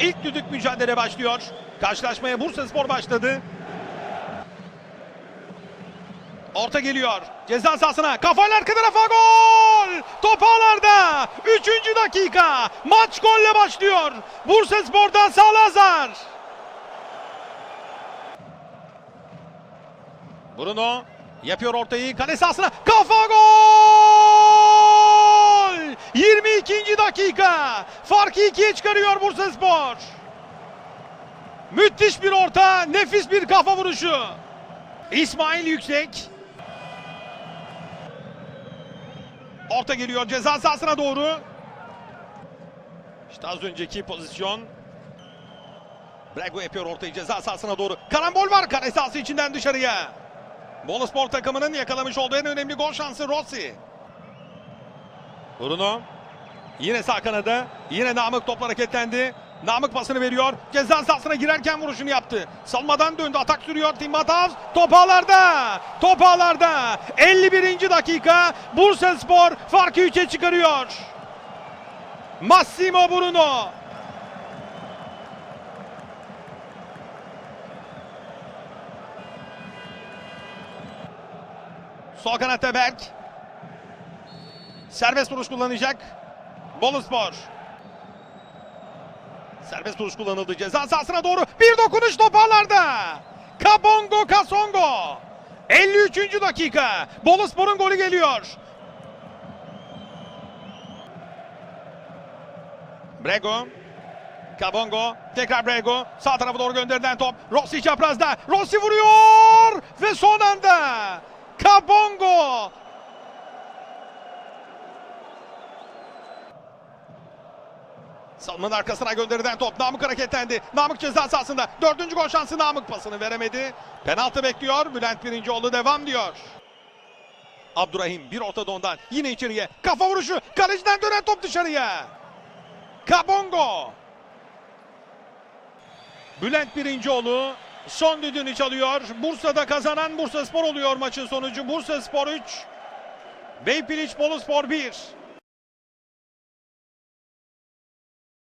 İlk düdük mücadele başlıyor. Karşılaşmaya Bursa Spor başladı. Orta geliyor. Ceza sahasına. Kafayla arka tarafa gol. Top ağlarda. Üçüncü dakika. Maç golle başlıyor. Bursa Spor'dan Salazar. Bruno yapıyor ortayı. Kale sahasına. Kafa gol. 22. dakika. Farkı ikiye çıkarıyor Bursa Spor. Müthiş bir orta. Nefis bir kafa vuruşu. İsmail Yüksek. Orta geliyor ceza sahasına doğru. İşte az önceki pozisyon. Brego yapıyor ortayı ceza sahasına doğru. Karambol var kare sahası içinden dışarıya. Bolu Spor takımının yakalamış olduğu en önemli gol şansı Rossi. Bruno. Yine sağ kanada. Yine Namık topla hareketlendi. Namık pasını veriyor. Ceza sahasına girerken vuruşunu yaptı. Salmadan döndü. Atak sürüyor Timbatavs. Top ağlarda. Top ağlarda. 51. dakika. Bursa Spor farkı 3'e çıkarıyor. Massimo Bruno. Sol kanatta Berk. Serbest vuruş kullanacak. Bolu Spor. Serbest vuruş kullanıldı. Ceza sahasına doğru bir dokunuş toparlarda. Kabongo Kasongo. 53. dakika. Bolu Spor'un golü geliyor. Brego. Kabongo. Tekrar Brego. Sağ tarafa doğru gönderilen top. Rossi çaprazda. Rossi vuruyor. Ve son anda. Kabongo. Salmanın arkasına gönderilen top. Namık hareketlendi. Namık ceza sahasında. Dördüncü gol şansı Namık pasını veremedi. Penaltı bekliyor. Bülent Birincioğlu devam diyor. Abdurrahim bir ortada ondan. Yine içeriye. Kafa vuruşu. Kaleciden dönen top dışarıya. Kabongo. Bülent Birincioğlu son düdüğünü çalıyor. Bursa'da kazanan Bursa Spor oluyor maçın sonucu. Bursa Spor 3. Beypiliç Bolu Spor 1.